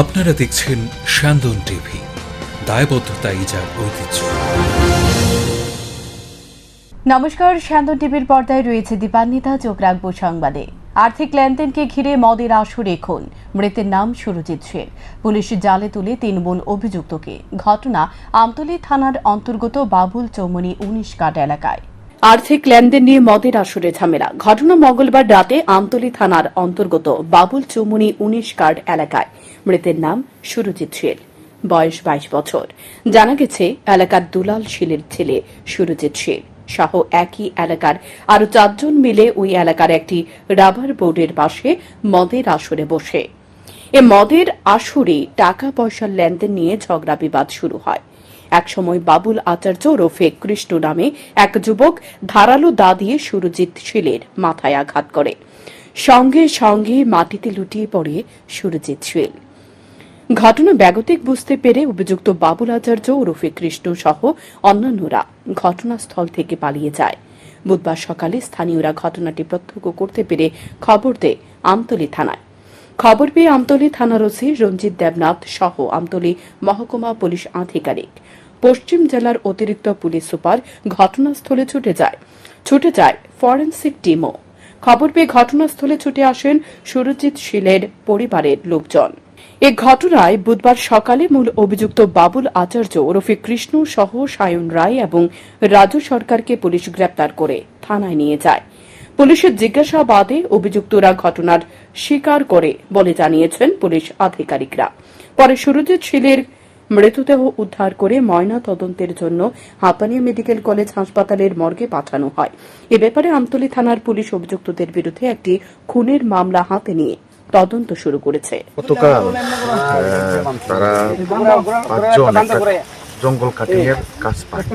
আপনারা দেখছেন স্যান্দন টিভি, দায়বদ্ধতা ইজার ঐতিহ্য। নমস্কার স্যান্দন টিভির পর্দায় রয়েছে দীপান্বিতা, চোখ রাখব সংবাদে। আর্থিক লেনদেনকে ঘিরে মদের আসর এখন। মৃতের নাম সুরজিৎ সেন। পুলিশ জালে তুলে তিন বোন অভিযুক্তকে। ঘটনা আমতলী থানার অন্তর্গত বাবুল চৌমনি, উনিশ কাট এলাকায়। আর্থিক লেনদেন নিয়ে মদের আসরে ঝামেলা। ঘটনা মঙ্গলবার রাতে আমতলী থানার অন্তর্গত বাবুল চৌমনি উনিশ কার্ড এলাকায়। মৃতের নাম সুরজিৎ শের বয়স বাইশ বছর। জানা গেছে, এলাকার দুলাল শীলের ছেলে সুরজিৎ শের সহ একই এলাকার আরও চারজন মিলে ওই এলাকার একটি রাবার বোর্ডের পাশে মদের আসরে বসে। এ মদের আসরে টাকা পয়সার লেনদেন নিয়ে ঝগড়া বিবাদ শুরু হয়। একসময় বাবুল আচার্য ওরফে কৃষ্ণ নামে এক যুবক ধারালো দা দিয়ে সুরজিৎ শীলের মাথায় আঘাত করে। সঙ্গে সঙ্গে মাটিতে লুটিয়ে পড়ে সুরজিৎ শীল। ঘটনা ব্যাগতিক বুঝতে পেরে অভিযুক্ত বাবুল আচার্য ওরফে কৃষ্ণ সহ অন্যান্যরা ঘটনাস্থল থেকে পালিয়ে যায়। বুধবার সকালে স্থানীয়রা ঘটনাটি প্রত্যক্ষ করতে পেরে খবর দেয় আমতলী থানায়। খবর পেয়ে আমতলী থানার ওসি রঞ্জিত দেবনাথ সহ আমতলী মহকুমা পুলিশ আধিকারিক পশ্চিম জেলার অতিরিক্ত পুলিশ সুপার ঘটনাস্থলে ছুটে যায়। ছুটে যায় ফরেন্সিক টিমও। খবর পেয়ে ঘটনাস্থলে ছুটে আসেন সুরজিৎ শীলের পরিবারের লোকজন। এ ঘটনায় বুধবার সকালে মূল অভিযুক্ত বাবুল আচার্য ওরফে কৃষ্ণ সহ সায়ন রায় এবং রাজু সরকারকে পুলিশ গ্রেপ্তার করে থানায় নিয়ে যায়। পুলিশের জিজ্ঞাসাবাদে অভিযুক্তরা ঘটনার স্বীকার করে বলে জানিয়েছেন পুলিশ আধিকারিকরা। পরে সুরজিৎ শীলের মৃতদেহ উদ্ধার করে ময়না তদন্তের জন্য হাপানিয়া মেডিকেল কলেজ হাসপাতালের মর্গে পাঠানো হয়। এ ব্যাপারে আমতলী থানার পুলিশ অভিযুক্তদের বিরুদ্ধে একটি খুনের মামলা হাতে নিয়ে তদন্ত শুরু করেছে। গতকাল তারা পাঁচজন জঙ্গল কাটিং কাজ পায়।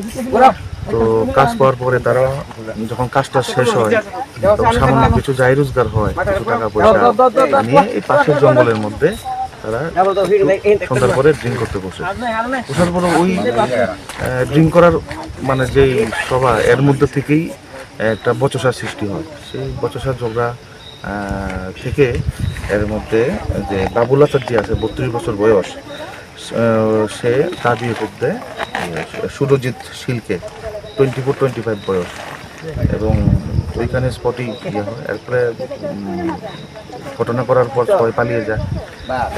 তো কাজ পাওয়ার পরে তারা যখন কাজটা শেষ হয়, তখন সামান্য কিছু যাই রোজগার হয়, কিছু টাকা পয়সা নিয়ে এই পাশের জঙ্গলের মধ্যে তারা সন্ধ্যার পরে ড্রিঙ্ক করতে বসে। বসার পরে ওই ড্রিঙ্ক করার মানে যেই সভা এর মধ্যে থেকেই একটা বচসার সৃষ্টি হয়। সেই বচসার ঝগড়া থেকে এর মধ্যে যে বাবুল আচার্য আছে বত্রিশ বছর বয়স সে তা বিয়ে করতে সুরজিৎ শিলকে টোয়েন্টি ফোর টোয়েন্টি ফাইভ বয়স। এবং ওইখানে স্পটই ইয়ে হয়। এরপরে ঘটনা করার পর সবাই পালিয়ে যায়।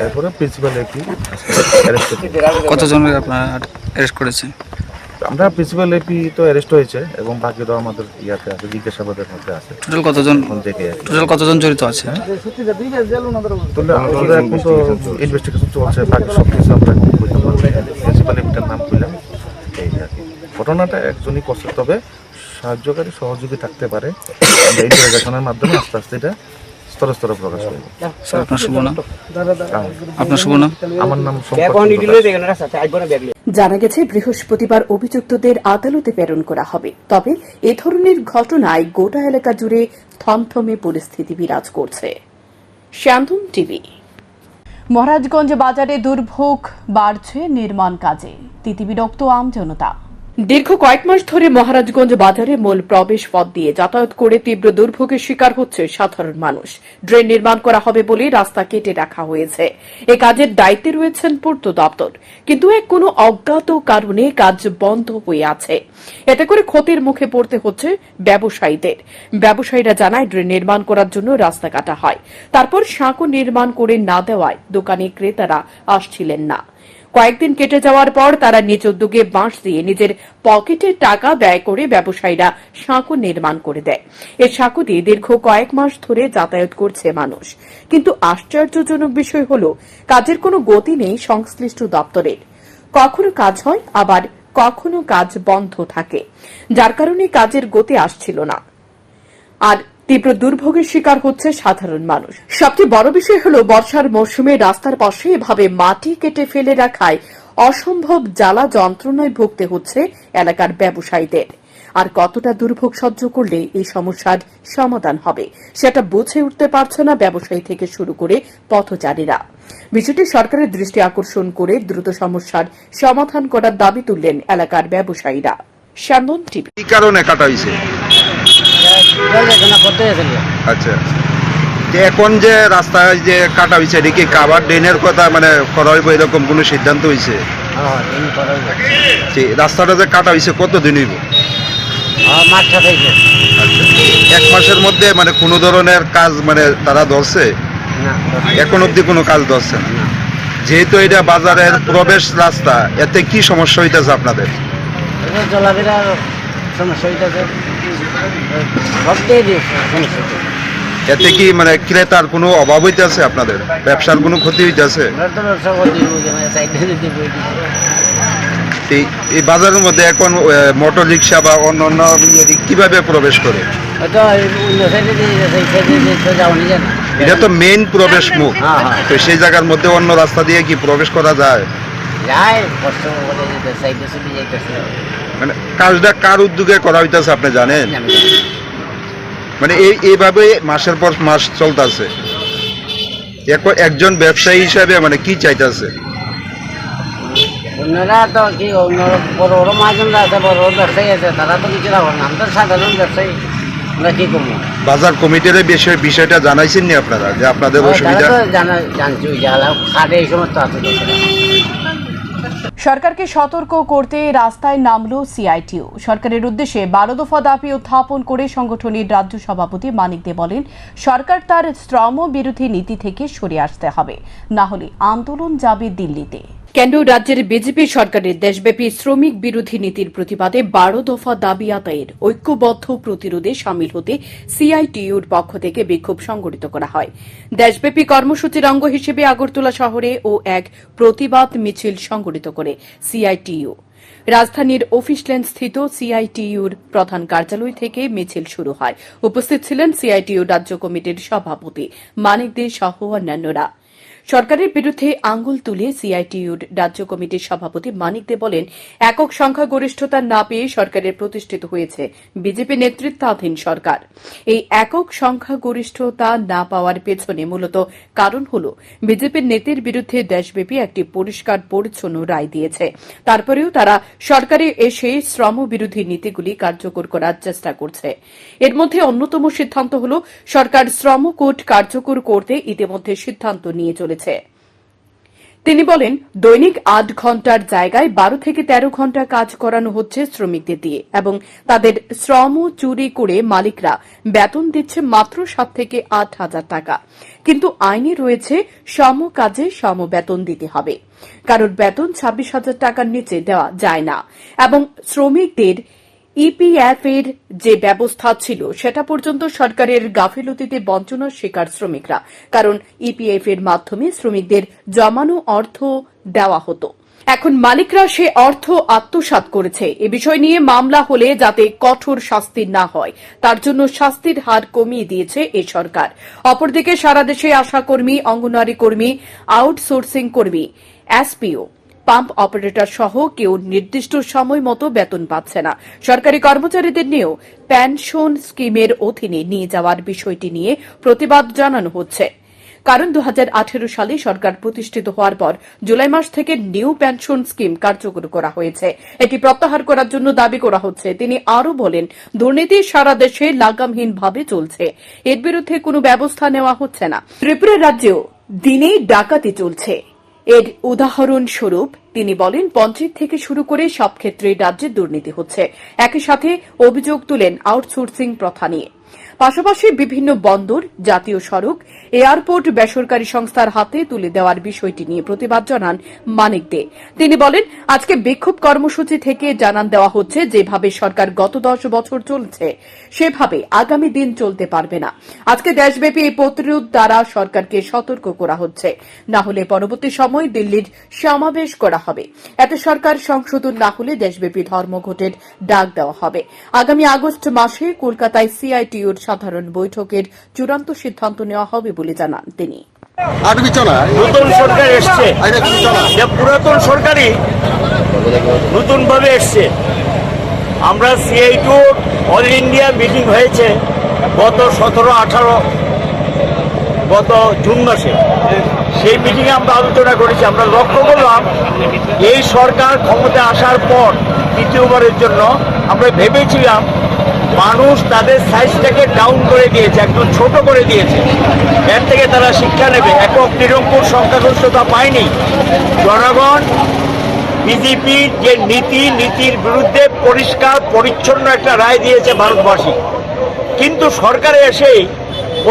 এরপরে প্রিন্সিপাল এপি অ্যারেস্ট কতজনের আপনার অ্যারেস্ট করেছেন? আমরা প্রিন্সিপাল এপি তো অ্যারেস্ট হয়েছে এবং বাকিরাও আমাদের ইয়াতে আছে জিজ্ঞাসাবাদের মধ্যে আছে। টোটাল কতজন থেকে টোটাল কতজন জড়িত আছে? তাহলে আমাদের এখন তো ইনভেস্টিগেশন চলছে বাকি সব কিছু আমরা প্রিন্সিপাল এপিটার নাম করলাম এই আর কি। ঘটনাটা একজনই করছে তবে সাহায্যকারী সহযোগী থাকতে পারে। আমরা ইন্টারোগেশনের মাধ্যমে আস্তে আস্তে এটা স্তরে স্তরে প্রকাশ করব। আপনার শুভ নাম? আপনার শুভ নাম? আমার নাম। জানা গেছে বৃহস্পতিবার অভিযুক্তদের আদালতে প্রেরণ করা হবে। তবে এ ধরনের ঘটনায় গোটা এলাকা জুড়ে থমথমে পরিস্থিতি বিরাজ করছে। শ্যামধুম টিভি। মহারাজগঞ্জ বাজারে দুর্ভোগ বাড়ছে নির্মাণ কাজে। তিতিবিরক্ত আমজনতা দীর্ঘ কয়েক মাস ধরে মহারাজগঞ্জ বাজারে মূল প্রবেশ পথ দিয়ে যাতায়াত করে তীব্র দুর্ভোগের শিকার হচ্ছে সাধারণ মানুষ। ড্রেন নির্মাণ করা হবে বলে রাস্তা কেটে রাখা হয়েছে। এ কাজের দায়িত্বে রয়েছেন পূর্ত দপ্তর। কিন্তু এক কোনো অজ্ঞাত কারণে কাজ বন্ধ হয়ে আছে। এতে করে ক্ষতির মুখে পড়তে হচ্ছে ব্যবসায়ীদের। ব্যবসায়ীরা জানায়, ড্রেন নির্মাণ করার জন্য রাস্তা কাটা হয়। তারপর সাঁকো নির্মাণ করে না দেওয়ায় দোকানে ক্রেতারা আসছিলেন না। কয়েকদিন কেটে যাওয়ার পর তারা নিজ উদ্যোগে বাঁশ দিয়ে নিজের পকেটের টাকা ব্যয় করে ব্যবসায়ীরা সাঁকো নির্মাণ করে দেয়। এই সাঁকো দিয়ে দীর্ঘ কয়েক মাস ধরে যাতায়াত করছে মানুষ। কিন্তু আশ্চর্যজনক বিষয় হল, কাজের কোনো গতি নেই সংশ্লিষ্ট দপ্তরের। কখনো কাজ হয়, আবার কখনো কাজ বন্ধ থাকে। যার কারণে কাজের গতি আসছিল না। আর তীব্র দুর্ভোগের শিকার হচ্ছে সাধারণ মানুষ। সবচেয়ে বড় বিষয় হলো, বর্ষার মৌসুমে রাস্তার পাশে এভাবে মাটি কেটে ফেলে রাখায় অসম্ভব জ্বালা যন্ত্রণায় ভুগতে হচ্ছে এলাকার ব্যবসায়ীদের। আর কতটা দুর্ভোগ সহ্য করলে এই সমস্যার সমাধান হবে, সেটা বুঝে উঠতে পারছে না ব্যবসায়ী থেকে শুরু করে পথচারীরা। বিষয়টি সরকারের দৃষ্টি আকর্ষণ করে দ্রুত সমস্যার সমাধান করার দাবি তুললেন এলাকার ব্যবসায়ীরা জল যেত না করতে গেছিল আচ্ছা। এখন যে রাস্তায় যে কাটা হয়েছে এটা কি কাবার ড্রেনের কথা? মানে করা হইব এরকম কোনো সিদ্ধান্ত হয়েছে হ্যাঁ রাস্তাটা যে কাটা হয়েছে কত দিন হইব? থেকে এক মাসের মধ্যে মানে কোনো ধরনের কাজ মানে তারা ধরছে? এখন অবধি কোনো কাজ ধরছে না। যেহেতু এটা বাজারের প্রবেশ রাস্তা, এতে কি সমস্যা হইতেছে আপনাদের? সমস্যা হইতেছে। সব দিয়ে দিয়েছে সমস্যা এতে কি মানে ক্রেতার কোনো অভাব হইতেছে আপনাদের? ব্যবসার কোনো ক্ষতি হইতেছে? মানে এই বাজারের মধ্যে এখন মোটর রিক্সা বা অন্য অন্য ইয়ে কীভাবে প্রবেশ করে? এটা তো মেইন প্রবেশ মুখ। হ্যাঁ, হ্যাঁ। তো সেই জায়গার মধ্যে অন্য রাস্তা দিয়ে কি প্রবেশ করা যায়? যায় কষ্ট মানে কাজটা কার উদ্যোগে করা হইতেছে আপনি জানেন? মানে এই এইভাবে মাসের পর মাস চলতেছে। একজন ব্যবসায়ী হিসাবে মানে কি চাইতেছে? তো কি বড় বড় মহাজনরা আছে বড় বড় ব্যবসায়ী আছে তারা তো কিছু রাখো না। আমরা সাধারণ ব্যবসায়ী আমরা কি করব? বাজার কমিটির বিষয় বিষয়টা জানাইছেন নি আপনারা যে আপনাদের অসুবিধা? জানা জানছি খাটে এই সমস্ত আছে। সরকারকে সতর্ক করতে রাস্তায় নামল সিআইটিও। সরকারের উদ্দেশ্যে বারো দফা দাবি উত্থাপন করে সংগঠনের রাজ্য সভাপতি মানিক দে বলেন, সরকার তার শ্রম বিরোধী নীতি থেকে সরে আসতে হবে। না হলে আন্দোলন যাবে দিল্লিতে। কেন্দ্র রাজ্যের বিজেপি সরকারের দেশব্যাপী শ্রমিক বিরোধী নীতির প্রতিবাদে বারো দফা দাবি আদায়ের ঐক্যবদ্ধ প্রতিরোধে সামিল হতে সিআইটিইউর পক্ষ থেকে বিক্ষোভ সংগঠিত করা হয়। দেশব্যাপী কর্মসূচির অঙ্গ হিসেবে আগরতলা শহরে ও এক প্রতিবাদ মিছিল সংগঠিত করে সিআইটিইউ। রাজধানীর অফিস অফিসল্যান্ড স্থিত সিআইটিইউর প্রধান কার্যালয় থেকে মিছিল শুরু হয়। উপস্থিত ছিলেন সিআইটিইউ রাজ্য কমিটির সভাপতি মানিক দে সহ অন্যান্যরা। সরকারের বিরুদ্ধে আঙ্গুল তুলে সিআইটিইউর রাজ্য কমিটির সভাপতি মানিক দে বলেন, একক সংখ্যাগরিষ্ঠতা না পেয়ে সরকারের প্রতিষ্ঠিত হয়েছে বিজেপি নেতৃত্বাধীন সরকার। এই একক সংখ্যাগরিষ্ঠতা না পাওয়ার পেছনে মূলত কারণ হল, বিজেপির নেতার বিরুদ্ধে দেশব্যাপী একটি পরিষ্কার পরিচ্ছন্ন রায় দিয়েছে। তারপরেও তারা সরকারে এসে শ্রম বিরোধী নীতিগুলি কার্যকর করার চেষ্টা করছে। এর মধ্যে অন্যতম সিদ্ধান্ত হল, সরকার শ্রম কোড কার্যকর করতে ইতিমধ্যে সিদ্ধান্ত নিয়ে চলেছে। তিনি বলেন, দৈনিক আট ঘণ্টার জায়গায় বারো থেকে তেরো ঘণ্টা কাজ করানো হচ্ছে শ্রমিকদের দিয়ে এবং তাদের শ্রম চুরি করে মালিকরা বেতন দিচ্ছে মাত্র সাত থেকে আট হাজার টাকা। কিন্তু আইনে রয়েছে, সম কাজে সম বেতন দিতে হবে। কারোর বেতন ছাব্বিশ হাজার টাকার নিচে দেওয়া যায় না এবং শ্রমিকদের ইপিএফ এর যে ব্যবস্থা ছিল, সেটা পর্যন্ত সরকারের গাফিলতিতে বঞ্চনার শিকার শ্রমিকরা। কারণ ইপিএফ এর মাধ্যমে শ্রমিকদের জমানো অর্থ দেওয়া হতো। এখন মালিকরা সে অর্থ আত্মসাৎ করেছে। এ বিষয় নিয়ে মামলা হলে যাতে কঠোর শাস্তি না হয়, তার জন্য শাস্তির হার কমিয়ে দিয়েছে এ সরকার। অপরদিকে সারা দেশে আশাকর্মী, অঙ্গনওয়াড়ি কর্মী, আউটসোর্সিং কর্মী, এসপিও পাম্প অপারেটর সহ কেউ নির্দিষ্ট সময় মতো বেতন পাচ্ছে না। সরকারি কর্মচারীদের নিয়েও পেনশন স্কিমের অধীনে নিয়ে যাওয়ার বিষয়টি নিয়ে প্রতিবাদ জানানো হচ্ছে। কারণ দুহাজার আঠারো সালে সরকার প্রতিষ্ঠিত হওয়ার পর জুলাই মাস থেকে নিউ পেনশন স্কিম কার্যকর করা হয়েছে। এটি প্রত্যাহার করার জন্য দাবি করা হচ্ছে। তিনি আরও বলেন, দুর্নীতি সারা দেশে লাগামহীনভাবে চলছে। এর বিরুদ্ধে কোনো ব্যবস্থা নেওয়া হচ্ছে না। ত্রিপুরা রাজ্যেও দিনেই ডাকাতি চলছে। এর উদাহরণস্বরূপ, তিনি বলেন পঞ্চায়েত থেকে শুরু করে সব ক্ষেত্রেই রাজ্যে দুর্নীতি হচ্ছে। একই সাথে অভিযোগ তুলেন আউটসোর্সিং প্রথা নিয়ে। পাশাপাশি বিভিন্ন বন্দর, জাতীয় সড়ক, এয়ারপোর্ট, বেসরকারি সংস্থার হাতে তুলে দেওয়ার বিষয়টি নিয়ে প্রতিবাদ জানান মানিক দে। তিনি বলেন, আজকে বিক্ষোভ কর্মসূচি থেকে জানান দেওয়া হচ্ছে, যেভাবে সরকার গত দশ বছর চলছে, সেভাবে আগামী দিন চলতে পারবে না। আজকে দেশব্যাপী এই প্রতিরোধ দ্বারা সরকারকে সতর্ক করা হচ্ছে। না হলে পরবর্তী সময় দিল্লির সমাবেশ করা হবে। এতে সরকার সংশোধন না হলে দেশব্যাপী ধর্মঘটের ডাক দেওয়া হবে। আগামী আগস্ট মাসে কলকাতায় সিআইটিউর সাধারণ বৈঠকের চূড়ান্ত সিদ্ধান্ত নেওয়া হবে বলে জানান তিনি। নতুন সরকার এসছে। যে পুরাতন সরকারই নতুন ভাবে এসছে। আমরা CITU all India meeting হয়েছে গত সতেরো আঠারো গত জুন মাসে। সেই মিটিংয়ে আমরা আলোচনা করেছি। আমরা লক্ষ্য করলাম এই সরকার ক্ষমতা আসার পর দ্বিতীয়বারের জন্য আমরা ভেবেছিলাম মানুষ তাদের সাইজটাকে ডাউন করে দিয়েছে, একদম ছোট করে দিয়েছে। এর থেকে তারা শিক্ষা নেবে। একক নিরঙ্কুশ সংখ্যাগরিষ্ঠতা পায়নি। জনগণ বিজেপির যে নীতি, নীতির বিরুদ্ধে পরিষ্কার, পরিচ্ছন্ন একটা রায় দিয়েছে ভারতবাসী। কিন্তু সরকারে এসেই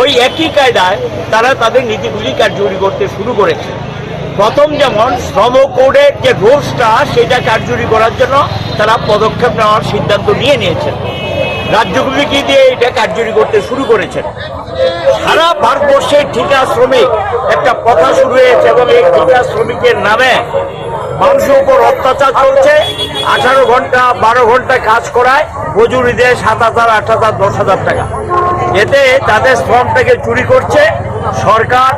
ওই একই কায়দায় তারা তাদের নীতিগুলি কার্যকরী করতে শুরু করেছে। প্রথম যেমন, শ্রম কোডের যে রুলসটা, সেটা কার্যকরী করার জন্য তারা পদক্ষেপ নেওয়ার সিদ্ধান্ত নিয়ে নিয়েছেন। রাজ্যগুলিকে দিয়ে এটা কার্যকরী করতে শুরু করেছেন? সারা ভারতবর্ষের ঠিকা শ্রমিক একটা কথা শুরু হয়েছে এবং এই ঠিকা শ্রমিকের নামে মানুষের উপর অত্যাচার চলছে। আঠারো ঘণ্টা, বারো ঘণ্টা কাজ করায় মজুরি দেয় সাত হাজার, আট হাজার, দশ হাজার টাকা। এতে তাদের শ্রমটাকে চুরি করছে সরকার,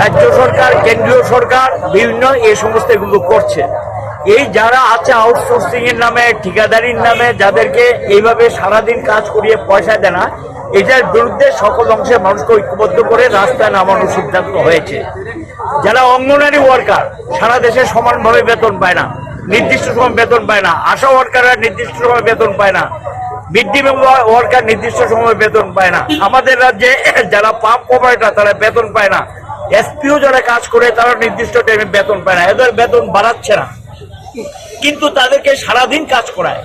রাজ্য সরকার, কেন্দ্রীয় সরকার, বিভিন্ন এই সমস্ত এগুলো করছে। এই যারা আছে আউটসোর্সিং এর নামে, ঠিকাদারির নামে, যাদেরকে এইভাবে সারাদিন কাজ করিয়ে পয়সা দেয় না, এটার বিরুদ্ধে সকল অংশের মানুষকে ঐক্যবদ্ধ করে রাস্তায় নামানোর সিদ্ধান্ত হয়েছে। যারা অঙ্গনারী ওয়ার্কার সারা দেশে সমানভাবে বেতন পায় না, নির্দিষ্ট সময় বেতন পায় না, আশা ওয়ার্কাররা নির্দিষ্ট সময় বেতন পায় না মিড ডে ওয়ার্কার নির্দিষ্ট সময় বেতন পায় না। আমাদের রাজ্যে যারা পাম্প অপারেটর তারা বেতন পায় না। এসপিও যারা কাজ করে, তারা নির্দিষ্ট টাইমে বেতন পায় না। এদের বেতন বাড়াচ্ছে না। কিন্তু তাদেরকে সারাদিন কাজ করায়।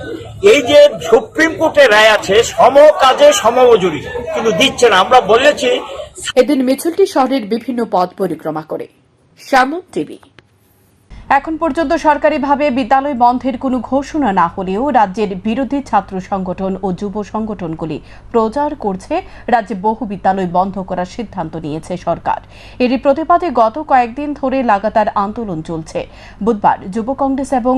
এই যে সুপ্রিম কোর্টের রায় আছে, সম কাজে সমমজুরি, কিন্তু দিচ্ছে না। আমরা বলেছি এদিন মিছিলটি শহরের বিভিন্ন পথ পরিক্রমা করে। শ্যামল টিভি। এখন পর্যন্ত সরকারিভাবে বিদ্যালয় বন্ধের কোনো ঘোষণা না হলেও রাজ্যের বিরোধী ছাত্র সংগঠন ও যুব সংগঠনগুলি প্রচার করছে। রাজ্যে বহু বিদ্যালয় বন্ধ করার সিদ্ধান্ত নিয়েছে সরকার। এরই প্রতিবাদে গত কয়েকদিন ধরে লাগাতার আন্দোলন চলছে। বুধবার যুব কংগ্রেস এবং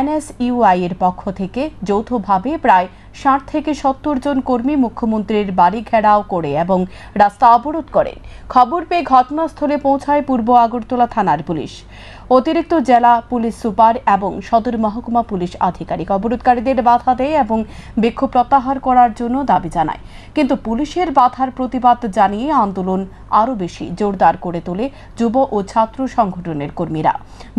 এনএসইউআই এর পক্ষ থেকে যৌথভাবে প্রায় ষাট থেকে সত্তর জন কর্মী মুখ্যমন্ত্রীর বাড়ি ঘেরাও করে এবং রাস্তা অবরোধ করেন। খবর পেয়ে ঘটনাস্থলে পৌঁছায় পূর্ব আগরতলা থানার পুলিশ। অতিরিক্ত জেলা পুলিশ সুপার এবং সদর মহকুমা পুলিশ আধিকারিক অবরোধকারীদের বাধা দেয় এবং বিক্ষোভ প্রত্যাহার করার জন্য দাবি জানায়। কিন্তু পুলিশের বাধার প্রতিবাদ জানিয়ে আন্দোলন আরও বেশি জোরদার করে তোলে যুব ও ছাত্র সংগঠনের কর্মীরা।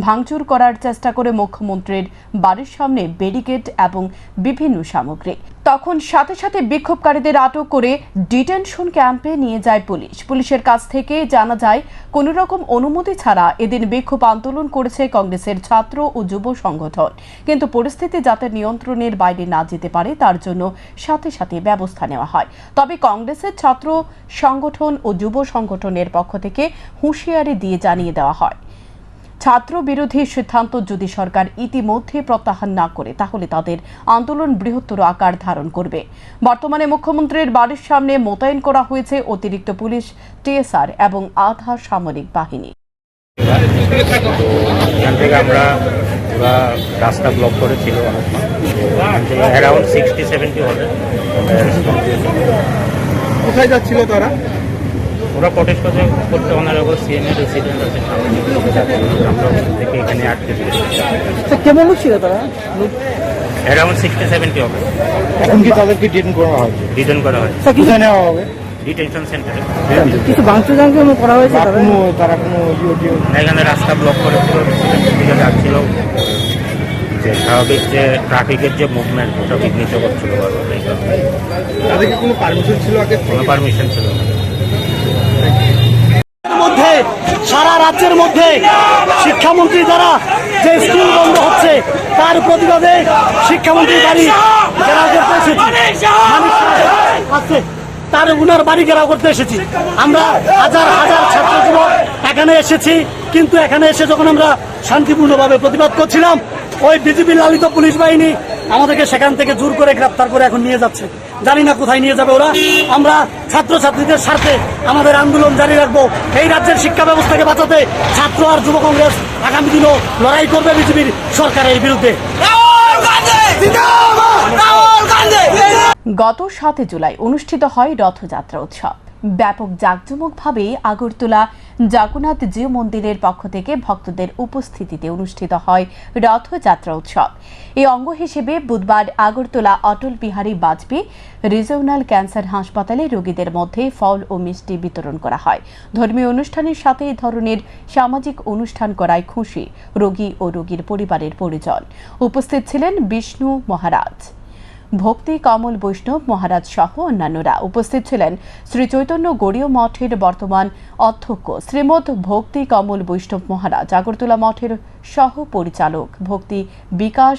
ভাঙচুর করার চেষ্টা করে মুখ্যমন্ত্রীর বাড়ির সামনে ব্যারিকেড এবং বিভিন্ন সামগ্রী। তখন সাথে সাথে বিক্ষোভকারীদের আটক করে ডিটেনশন ক্যাম্পে নিয়ে যায় পুলিশ। পুলিশের কাছ থেকে জানা যায়, কোন রকম অনুমতি ছাড়া এদিন বিক্ষোভ আন্দোলন করেছে কংগ্রেসের ছাত্র ও যুব সংগঠন। কিন্তু পরিস্থিতি যাতে নিয়ন্ত্রণের বাইরে না যেতে পারে, তার জন্য সাথে সাথে ব্যবস্থা নেওয়া হয়। তবে কংগ্রেসের ছাত্র সংগঠন ও যুব সংগঠনের পক্ষ থেকে হুঁশিয়ারি দিয়ে জানিয়ে দেওয়া হয়। ছাত্র বিরোধী সিদ্ধান্ত যদি সরকার ইতিমধ্যে প্রত্যাহার না করে তাহলে তাদের আন্দোলন বৃহত্তর আকার ধারণ করবে। বর্তমানে মুখ্যমন্ত্রীর বাড়ির সামনে মোতায়েন করা হয়েছে অতিরিক্ত পুলিশ টিএসআর এবং আধা সামরিক বাহিনী। এখান থেকে আমরা পুরা রাস্তা ব্লক করেছিল অ্যারাউন্ড সিক্সটি সেভেন্টি হবে। কোথায় যাচ্ছিল তারা? ওরা প্রটেস্ট করতে করতে অনারেবল সিএম এর রেসিডেন্ট আছে আমরা ওখান থেকে এখানে আটকে দিয়েছি। কেমন ছিল তারা? অ্যারাউন্ড সিক্সটি সেভেন্টি হবে। এখন কি তাদেরকে ডিটেন করা হয়? রিটার্ন করা হয়। কোথায় নেওয়া হবে? ডিটেনশন সেন্টারে কিছু ভাঙচুর টাঙচুর করা হয়েছে তারা কোনো ইয়ে এখানে রাস্তা ব্লক করেছিল যাচ্ছিল যে স্বাভাবিক যে ট্রাফিকের যে মুভমেন্ট ওটা বিঘ্নিত করছিল বারবার তাদেরকে কোনো পারমিশন ছিল আগে? কোনো পারমিশন ছিল না। মধ্যে, সারা রাজ্যের মধ্যে শিক্ষামন্ত্রী দ্বারা যে স্কুল বন্ধ হচ্ছে, তার প্রতিবাদে শিক্ষামন্ত্রী বাড়ি ঘেরাও করতে এসেছি। তার উনার বাড়ি ঘেরাও করতে এসেছি। আমরা হাজার হাজার ছাত্র যুবক এখানে এসেছি, কিন্তু এখানে এসে যখন আমরা শান্তিপূর্ণভাবে প্রতিবাদ করছিলাম ওই বিজেপি লালিত পুলিশ বাহিনী আমাদেরকে সেখান থেকে জোর করে গ্রেপ্তার করে এখন নিয়ে যাচ্ছে। জানি না কোথায় নিয়ে যাবে ওরা। আমরা ছাত্রছাত্রীদের স্বার্থে আমাদের আন্দোলন জারি রাখব। এই রাজ্যের শিক্ষা ব্যবস্থাকে বাঁচাতে ছাত্র আর যুব কংগ্রেস আগামী দিনও লড়াই করবে বিজেপির সরকারের বিরুদ্ধে। গত সাতে জুলাই অনুষ্ঠিত হয় রথযাত্রা উৎসব। ব্যাপক জাঁকজমকভাবে আগরতলা জগন্নাথ জিউ মন্দিরের পক্ষ থেকে ভক্তদের উপস্থিতিতে অনুষ্ঠিত হয় রথযাত্রা উৎসব। এই অঙ্গ হিসেবে বুধবার আগরতলা অটল বিহারী বাজপেয়ী রিজিওনাল ক্যান্সার হাসপাতালে রোগীদের মধ্যে ফল ও মিষ্টি বিতরণ করা হয়। ধর্মীয় অনুষ্ঠানের সাথে এই ধরনের সামাজিক অনুষ্ঠান করায় খুশি রোগী ও রোগীর পরিবারের পরিজন। উপস্থিত ছিলেন বিষ্ণু মহারাজ। ভক্তি কমল বৈষ্ণব মহারাজ সহ অন্যান্যরা উপস্থিত ছিলেন। শ্রী চৈতন্য গৌড়ীয় মঠের বর্তমান অধ্যক্ষ শ্রীমৎ ভক্তি কমল বৈষ্ণব মহারাজ আগরতলা মঠের সহ পরিচালক ভক্তি বিকাশ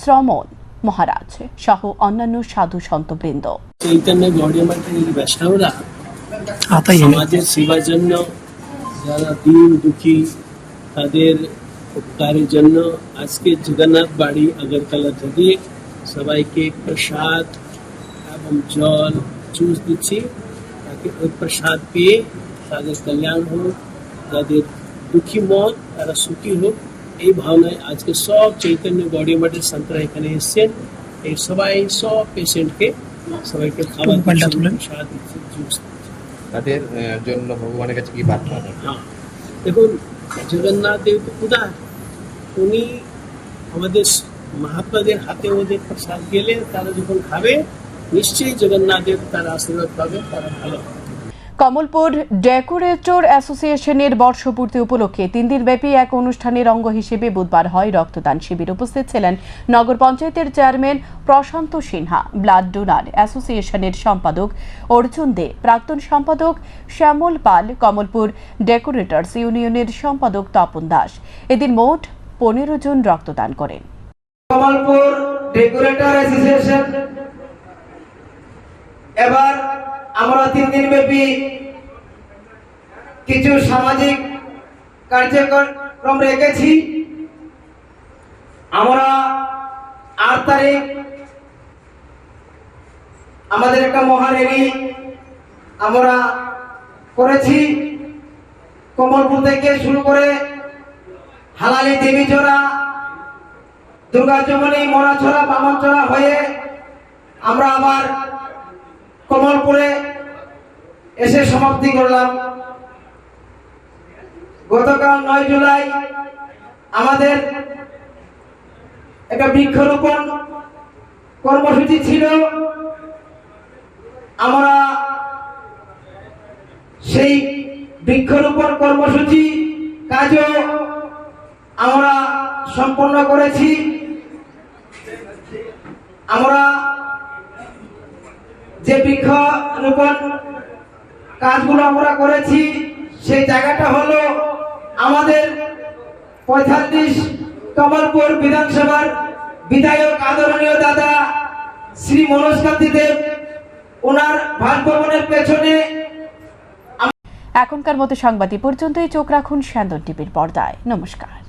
শ্রমণ মহারাজ সহ অন্যান্য সাধু সন্তবৃন্দ। চৈতন্য গৌড়ীয় মাঠের বৈষ্ণবরা সমাজের সেবার জন্য যারা দিন দুঃখী তাদের উপকারের জন্য আজকে জগন্নাথ বাড়ি আগরতলা থেকে সবাইকে প্রসাদ এবং জল জুস দিচ্ছি। তাকে ওই প্রসাদ পেয়ে তাদের কল্যাণ হোক যাদের দুঃখী মত তারা সুখী হোক। এই ভাবনায় আজকে সব চৈতন্য গৌড়ীয় মাঠের সন্তরা এখানে এসছেন। এই সবাই সব পেশেন্টকে সবাইকে খাবার প্রসাদ দিচ্ছেন জুস তাদের জন্য ভগবানের কাছে কি প্রার্থনা করবেন? হ্যাঁ। দেখুন জগন্নাথ দেব তো উদার। উনি আমাদের মহাত্মাদের হাতে ওদের প্রসাদ গেলে তারা যখন খাবে, নিশ্চয়ই জগন্নাথ দেব তারা আশীর্বাদ পাবে, তারা ভালো কমলপুর ডেকোরেটর অ্যাসোসিয়েশনের বর্ষপূর্তি উপলক্ষে তিন দিনব্যাপী এক অনুষ্ঠানের অঙ্গ হিসেবে বুধবার হয় রক্তদান শিবির। উপস্থিত ছিলেন নগর পঞ্চায়েতের chairman Prashant Sinha, blood donor অ্যাসোসিয়েশনের সম্পাদক অর্জুন দে, প্রাক্তন সম্পাদক শ্যামল পাল, কমলপুর ডেকোরেটর্স ইউনিয়নের সম্পাদক তপন দাস। এদিন মোট পনেরো জন রক্তদান করেন। কমলপুর ডেকোরেটর অ্যাসোসিয়েশন। এবার আমরা তিন দিন ব্যাপী কিছু সামাজিক কার্যক্রম রেখেছি। আমরা আট তারিখ আমাদের একটা মহারেলি আমরা করেছি। কমলপুর থেকে শুরু করে হালালি দেবী জোড়া দুর্গা চমনি মরাছড়া, বামনছড়া হয়ে আমরা আবার কমলপুরে এসে সমাপ্তি করলাম। গতকাল নয় জুলাই আমাদের একটা বৃক্ষরোপণ কর্মসূচি ছিল। আমরা সেই বৃক্ষরোপণ কর্মসূচি কাজও আমরা সম্পন্ন করেছি। আমরা যে বৃক্ষ রোপণ কাজগুলো আমরা করেছি, সেই জায়গাটা হলো আমাদের পঁয়তাল্লিশ কমলপুর বিধানসভার বিধায়ক আদরণীয় দাদা শ্রী মনোজ কান্তি দেব। ওনার ভাগ্যবনের পেছনে এখনকার মতো সংবাদ পর্যন্তই। চোখ রাখুন স্যান্দন টিভির পর্দায়। নমস্কার।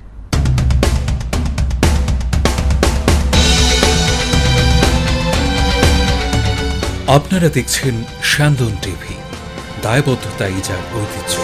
আপনারা দেখছেন স্যান্দন টিভি দায়বদ্ধতা ইজার ঐতিহ্য।